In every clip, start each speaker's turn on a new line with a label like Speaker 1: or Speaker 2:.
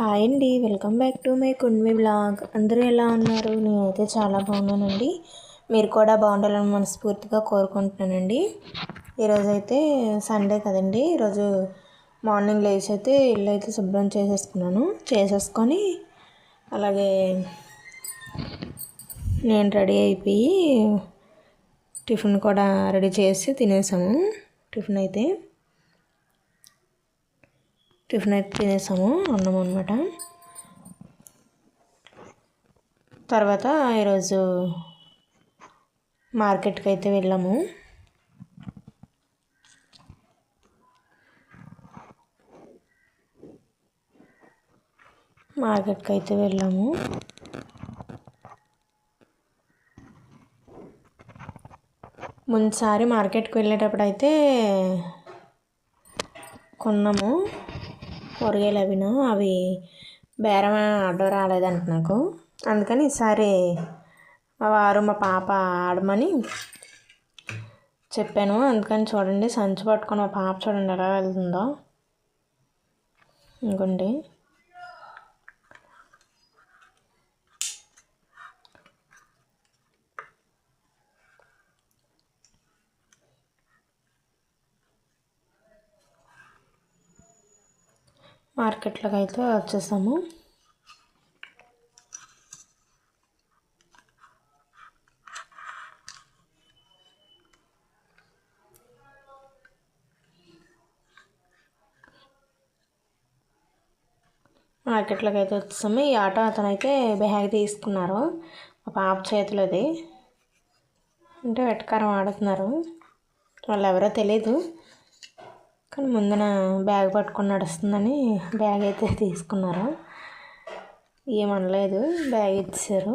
Speaker 1: Hi అండి. Welcome back to my కుండ్వి blog. అందరూ ఎలా ఉన్నారు? నేనైతే చాలా బాగున్నానండి. మీరు కూడా బాగుండాలని మనస్ఫూర్తిగా కోరుకుంటున్నానండి. ఈరోజైతే సండే కదండి. ఈరోజు మార్నింగ్ లేచి అయితే ఇల్లు అయితే శుభ్రం చేసేసుకున్నాను. చేసేసుకొని అలాగే నేను రెడీ అయిపోయి టిఫిన్ కూడా రెడీ చేసి తినేసాము. టిఫిన్ అయితే టిఫిన్ అయితే తినేసాము అన్నం అనమాట తర్వాత ఈరోజు మార్కెట్కి అయితే వెళ్ళాము. మార్కెట్కి అయితే వెళ్ళాము. ముందుసారి మార్కెట్కి వెళ్ళేటప్పుడు అయితే కొన్నాము. కూరగాయలు అవిను అవి బేరం ఆర్డర్ రాలేదంట నాకు. అందుకని ఈసారి మా వారు మా పాప ఆడమని చెప్పాను. అందుకని చూడండి సంచి పట్టుకొని మా పాప చూడండి ఎలా వెళ్తుందో. ఇంకోండి. మార్కెట్లోకి అయితే వచ్చేసాము. మార్కెట్లోకి అయితే వచ్చేసాము. ఈ ఆటో అతనైతే బ్యాగ్ తీసుకున్నారు. మా పాప చేతిలోది అంటే వెటకారం ఆడుతున్నారు. వాళ్ళు ఎవరో తెలీదు. కానీ ముందున బ్యాగ్ పట్టుకొని నడుస్తుందని బ్యాగ్ అయితే తీసుకున్నారు. ఏమనలేదు బ్యాగ్ ఇచ్చారు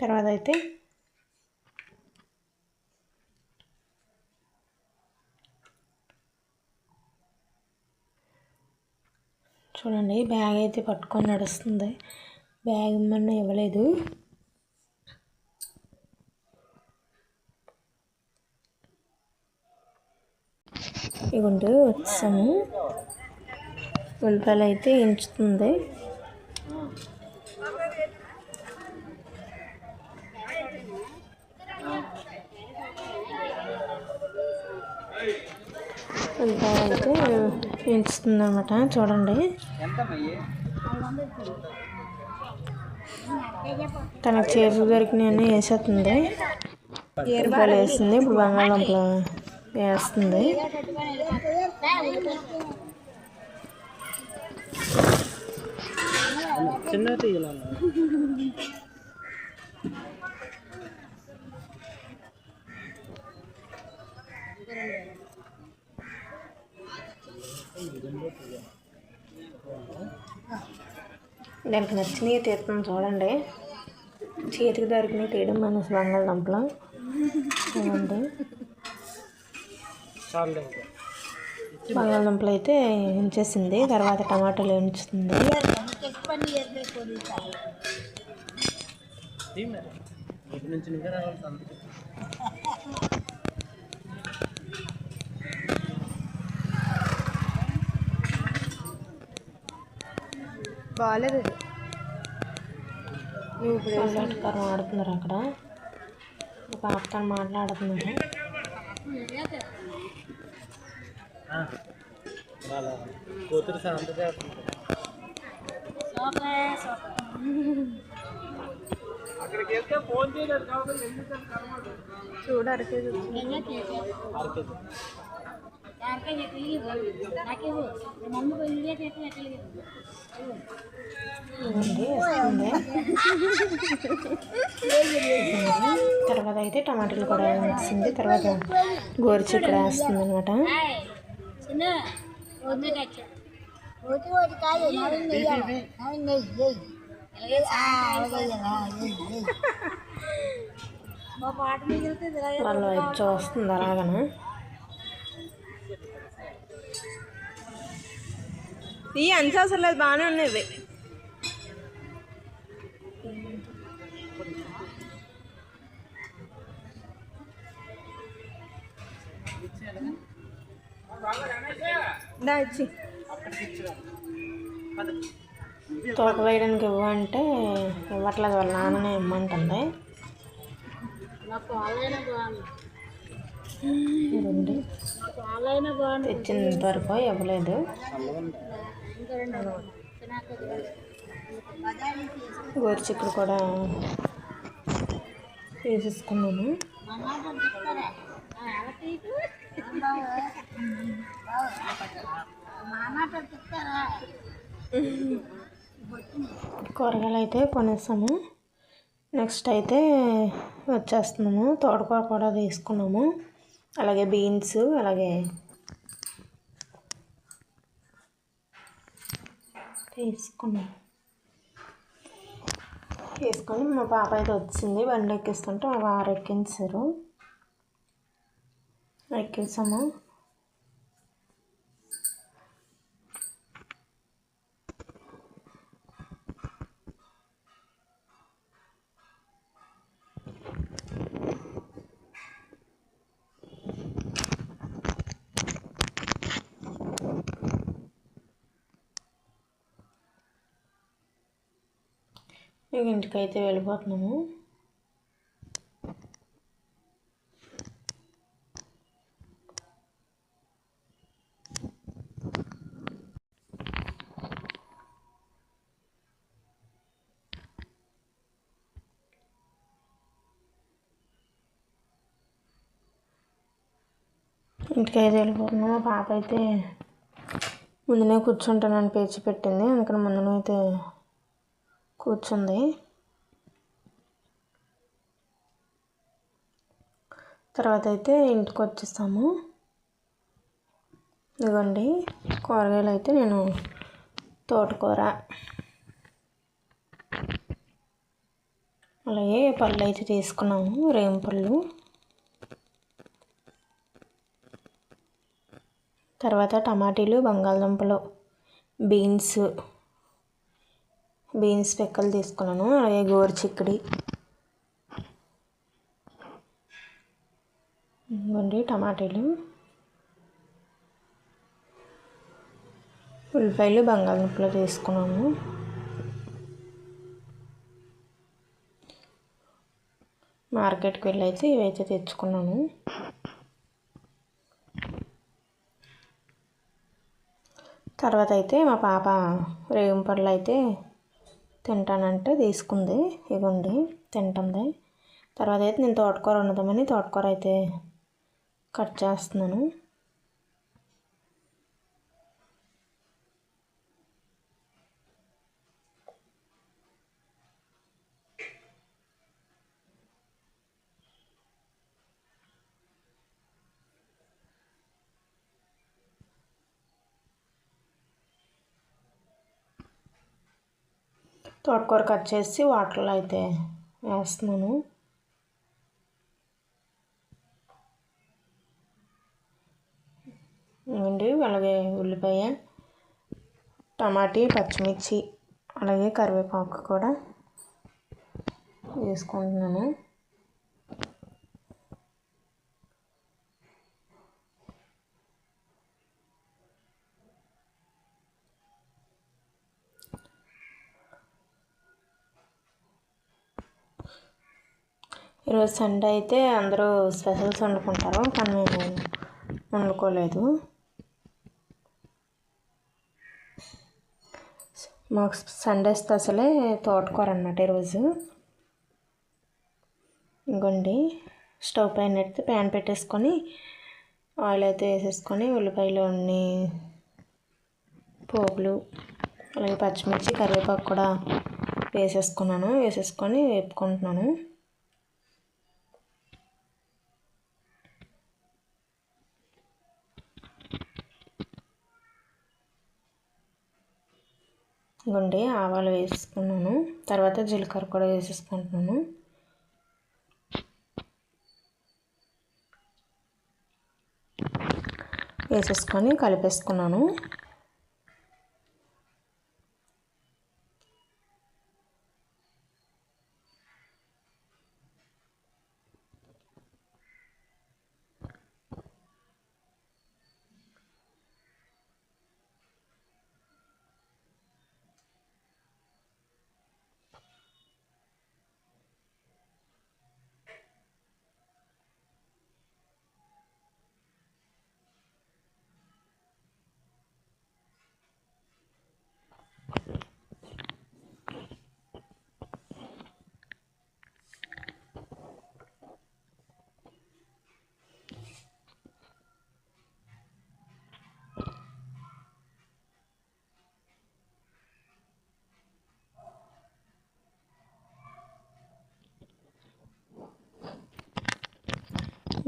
Speaker 1: తర్వాత అయితే చూడండి బ్యాగ్ అయితే పట్టుకొని నడుస్తుంది. బ్యాగ్ ఇమ్మన్నా ఇవ్వలేదు. ఇవ్వండి వచ్చాము. ఉల్లిపాయలు అయితే ఎంచుతుంది ఉల్లిపాయ అయితే ఎంచుతుంది అనమాట చూడండి. తనకు చేతులు దొరికినాయని వేసేస్తుంది. ఉల్లిపాయలు వేస్తుంది ఇప్పుడు బంగాళదుంపలు వేస్తుంది.
Speaker 2: చిన్న తీయాలన్న
Speaker 1: దానికి నచ్చినవి తీస్తాం చూడండి. చేతికి దొరికినవి తీయడం మనసు బంగాళదుంపలు. చూడండి. బంగాళదుంపలు అయితే ఉంచేసింది తర్వాత టమాటాలు ఉంచుతుంది. బాగాలేదు. ఆడుతున్నారు అక్కడ. పాపతో మాట్లాడుతున్నారు
Speaker 2: కూతురు శాంత అక్కడికి వెళ్తే ఫోన్ చేయలేదు కాబట్టి
Speaker 1: చూడు వస్తుంది తర్వాత అయితే టమాటాలు కూడా వేసింది తర్వాత గోరుచిక్కుడు వేస్తుంది అనమాట వాళ్ళ వైపు చూస్తుంది అలాగనా? ఈ అంచు అసలు లేదు బాగానే ఉన్నాయి ఇవి. దా ఇచ్చి
Speaker 2: అక్కడికి ఇచ్చిన పద
Speaker 1: తోక వేయడానికి ఇవ్వు అంటే ఇవ్వట్లేదు వాళ్ళ నాన్ననే ఇమ్మంటుంది. ఇదండి. తెచ్చినంత వరకు ఇవ్వలేదు. గోరుచిక్కుడు కూడా వేసేసుకున్నాను. కూరగాయలు అయితే కొనేసాము నెక్స్ట్ అయితే వచ్చేస్తున్నాము. తోటకూర కూడా తీసుకున్నాము. అలాగే బీన్స్ అలాగే తీసుకున్నాము తీసుకొని మా పాప అయితే వచ్చింది. బండి ఎక్కిస్తుంటే మా వారు ఎక్కించారు. ఎక్కించాము ఇక ఇంటికైతే వెళ్ళిపోతున్నాము. ఇంటికైతే వెళ్ళిపోతున్నాము మా పాప అయితే ముందునే కూర్చుంటానని పేర్చి పెట్టింది. అందుకని ముందునే అయితే కూర్చుంది. తర్వాత అయితే ఇంటికి వచ్చేస్తాము ఇదిగోండి కూరగాయలు అయితే నేను తోటకూర అలాగే పళ్ళు అయితే తీసుకున్నాము రేం పళ్ళు తర్వాత టమాటీలు బంగాళదుంపలు బీన్స్ బీన్స్ పెక్కలు తీసుకున్నాను. అలాగే గోరు చిక్కడి. ఇవ్వండి టమాటీలు. ఉల్లిపాయలు బంగాళదుంపలు తీసుకున్నాము మార్కెట్కి వెళ్ళి అయితే ఇవైతే తెచ్చుకున్నాను. తర్వాత అయితే మా పాప రేగిన పళ్ళు అయితే తింటానంటే తీసుకుంది. ఇవ్వండి తింటుంది. తర్వాత అయితే నేను తోటకూర వండుదామని తోటకూర అయితే కట్ చేస్తున్నాను. తోటకూర కట్ చేసి వాటర్లో అయితే వేస్తున్నాను. అండి అలాగే ఉల్లిపాయ టమాటీ పచ్చిమిర్చి అలాగే కరివేపాకు కూడా వేసుకుంటున్నాను. ఈరోజు సండే అయితే అందరూ స్పెషల్స్ వండుకుంటారు కానీ మేము వండుకోలేదు. మాకు సండే స్పెషలే తోటకూర అన్నమాట ఈరోజు. ఇంకోండి స్టవ్ పైన ఎత్తి ప్యాన్ పెట్టేసుకొని ఆయిల్ అయితే వేసేసుకొని ఉల్లిపాయలు అన్ని పోపులు అలాగే పచ్చిమిర్చి కరివేపాకు కూడా వేసేసుకున్నాను. వేసేసుకొని వేపుకుంటున్నాను. గుండి ఆవాలు వేసుకున్నాను. తర్వాత జీలకర్ర కూడా వేసేసుకుంటున్నాను. వేసేసుకొని కలిపేసుకున్నాను.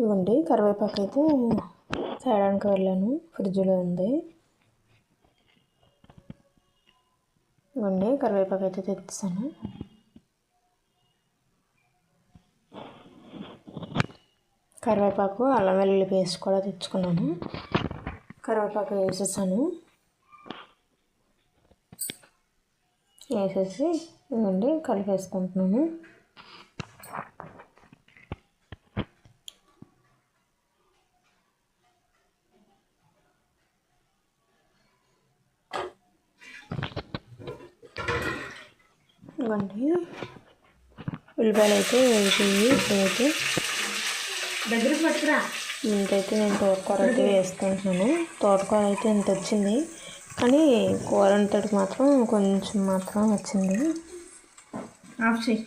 Speaker 1: ఇవ్వండి. కరివేపాకు అయితే చేయడానికి వెళ్ళాను ఫ్రిడ్జ్లో ఉంది. ఇవ్వండి. కరివేపాకు అయితే తెచ్చాను కరివేపాకు అల్లం వెల్లుల్లి పేస్ట్ కూడా తెచ్చుకున్నాను. కరివేపాకు వేసేసాను. వేసేసి ఇవ్వండి కలిపేసుకుంటున్నాను. ఇవ్వండి ఉల్లిపాయలు అయితే వేసివి ఇప్పుడైతే
Speaker 3: దగ్గర పట్టుకురా.
Speaker 1: ఇంతైతే నేను తోటకూర అయితే వేసుకుంటున్నాను. తోటకూర అయితే ఇంత వచ్చింది. కానీ కూర అంతటి మాత్రం కొంచెం మాత్రం వచ్చింది.
Speaker 3: ఆఫ్ చేయి.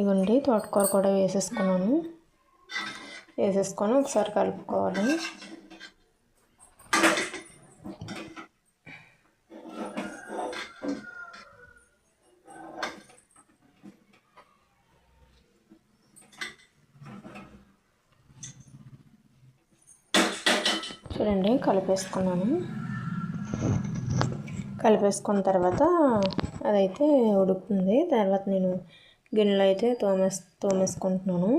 Speaker 1: ఇవ్వండి తోటకూర కూడా వేసేసుకున్నాను. వేసేసుకొని ఒకసారి కలుపుకోవాలి. చూడండి కలిపేసుకున్నాను. కలిపేసుకున్న తర్వాత అదైతే ఉడుకుతుంది తర్వాత నేను గిన్నెలు అయితే తోమేస్ తోమేసుకుంటున్నాను.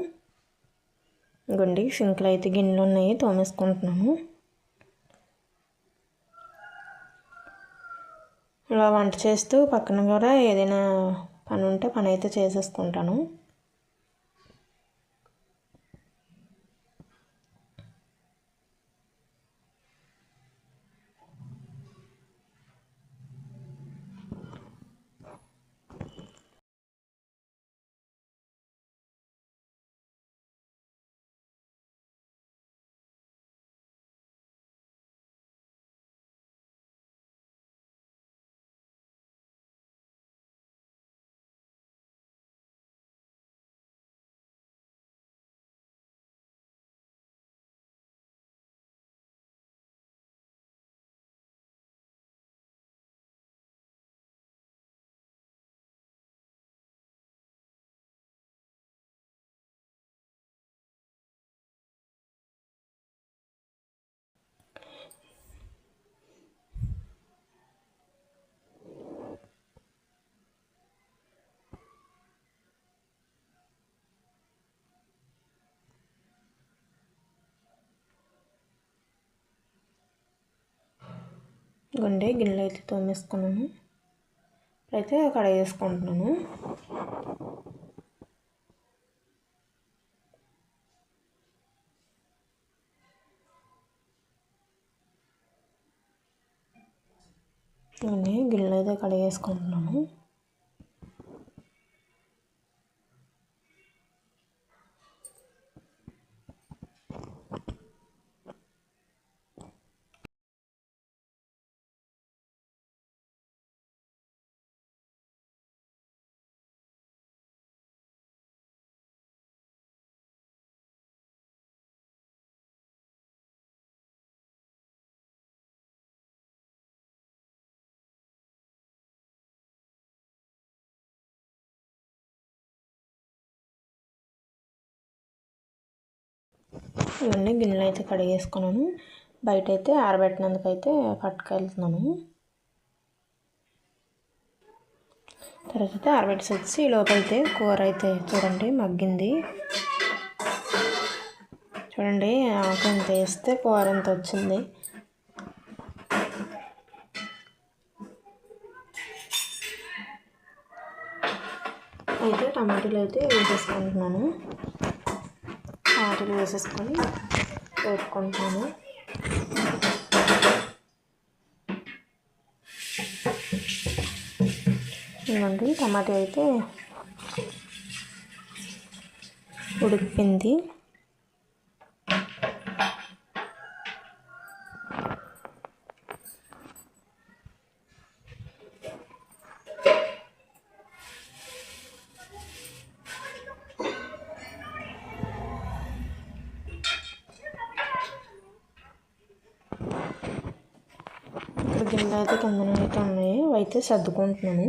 Speaker 1: గుండి సింక్లో అయితే గిన్నెలు ఉన్నాయి తోమేసుకుంటున్నాను. ఇలా వంట చేస్తూ పక్కన కూడా ఏదైనా పని ఉంటే పని అయితే చేసేసుకుంటాను. గుండె గిన్నెలు అయితే తోమేసుకున్నాను. అయితే కడాయి వేసుకుంటున్నాను. ఇవన్నీ గిన్నెలు అయితే కడాయి ఇవన్నీ గిన్నెలు అయితే కడిగేసుకున్నాను. బయట అయితే ఆరబెట్టినందుకు అయితే పట్టుకెళ్తున్నాను. తర్వాత అయితే ఆరబెట్టి వచ్చి ఈ లోపైతే కూర అయితే చూడండి మగ్గింది. చూడండి ఆకు ఎంత వేస్తే కూర ఎంత వచ్చింది. అయితే టమాటాలు అయితే వేసేసుకుంటున్నాను. టమాటాలు వేసేసుకొని వేసుకుంటున్నాను ఇవ్వండి టమాటా అయితే ఉడికింది. ఇక్కడ అయితే కిందన అయితే ఉన్నాయి. అవి అయితే సర్దుకుంటున్నాను.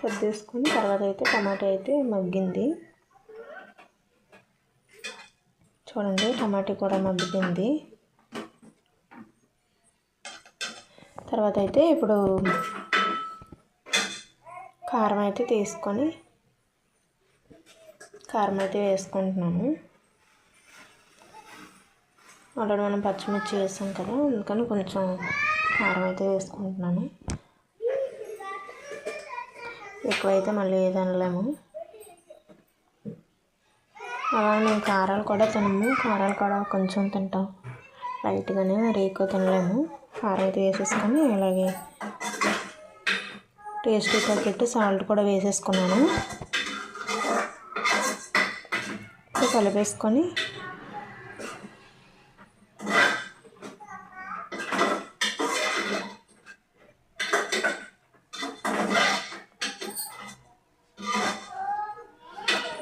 Speaker 1: సర్దేసుకొని తర్వాత అయితే టమాటా అయితే మగ్గింది. చూడండి టమాటా కూడా మగ్గింది. తర్వాత అయితే ఇప్పుడు కారం అయితే తీసుకొని కారం అయితే వేసుకుంటున్నాను. ఆల్రెడీ మనం పచ్చిమిర్చి వేసాం కదా అందుకని కొంచెం కారం అయితే వేసుకుంటున్నాను. ఎక్కువైతే మళ్ళీ ఏది అనలేము. అలా మేము కారాలు కూడా తినము కారాలు కూడా కొంచెం తింటాం. లైట్గానే మరి ఎక్కువ తినలేము. కారం అయితే వేసేసుకొని అలాగే టేస్ట్ తగ్గట్టు సాల్ట్ కూడా వేసేసుకున్నాను. కలిపేసుకొని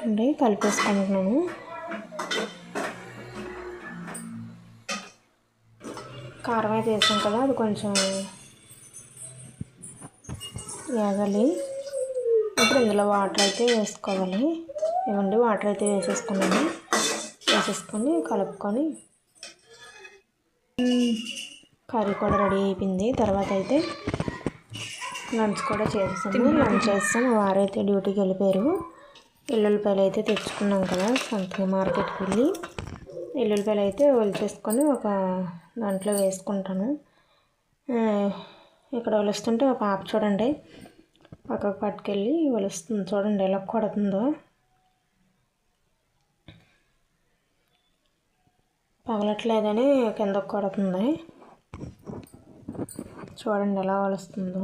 Speaker 1: అంటే కలిపేసుకుంటున్నాను కారం అయితే వేసాం కదా అది కొంచెం వేగాలి. ఇప్పుడు ఇందులో వాటర్ అయితే వేసుకోవాలి. ఇవ్వండి వాటర్ అయితే వేసేసుకున్నాను. వేసేసుకొని కలుపుకొని కర్రీ కూడా రెడీ అయిపోయింది. తర్వాత అయితే లంచ్ కూడా చేసేసాము లంచ్ చేస్తాము వారైతే డ్యూటీకి వెళ్ళిపోయారు. ఎల్లుల్లిపాయలు అయితే తెచ్చుకున్నాం కదా సంతకి మార్కెట్కి వెళ్ళి ఎల్లుల్లిపాయలు అయితే ఒలిచేసుకొని ఒక దాంట్లో వేసుకుంటాను. ఇక్కడ ఒలుస్తుంటే ఒక పాప చూడండి పక్కకు పట్టుకెళ్ళి ఒలుస్తుంది చూడండి ఎలా కొడుతుందో. పగలట్లేదని కిందకు కొడుతుంది. చూడండి ఎలా ఒలుస్తుందో.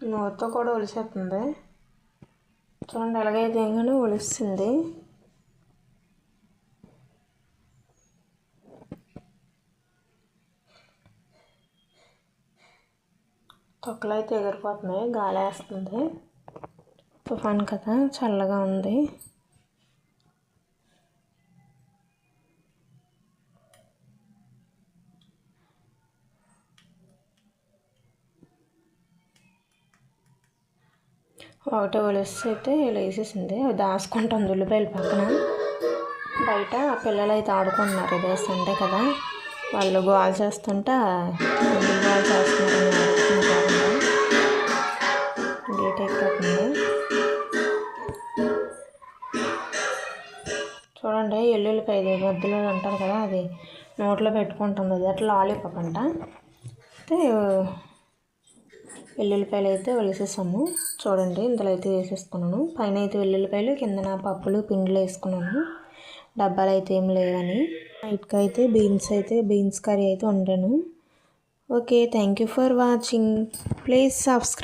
Speaker 1: నోరుతో కూడా ఒలిసేస్తుంది. చూడండి అలాగే ఏంగానే ఒలుస్తుంది. తొక్కలు అయితే ఎగిరిపోతున్నాయి గాలి వేస్తుంది తుఫాన్ కదా చల్లగా ఉంది. ఒకటి ఒలిస్తే అయితే ఇలా వేసేసింది అవి ఉల్లిపాయల పక్కన. బయట పిల్లలు అయితే ఆడుకుంటున్నారు ఇదే సండే కదా. వాళ్ళు గోల్ చేస్తుంటే గోల్ చేస్తున్నారు. గేట్ అయిపోతుంది. చూడండి ఎల్లుల్లిపాయ మధ్యలో అంటారు కదా అది నోట్లో పెట్టుకుంటుంది. అది అట్లా లాలీపాప్ అంట. అయితే వెల్లుల్లిపాయలు అయితే వేసేసాము. చూడండి ఇందులో అయితే వేసేసుకున్నాను. పైన అయితే వెల్లుల్లిపాయలు కిందన పప్పులు పిండిలు వేసుకున్నాను డబ్బాలు అయితే ఏం లేవని. నైట్కి అయితే బీన్స్ అయితే బీన్స్ కర్రీ అయితే వండాను. Okay thank you for watching please subscribe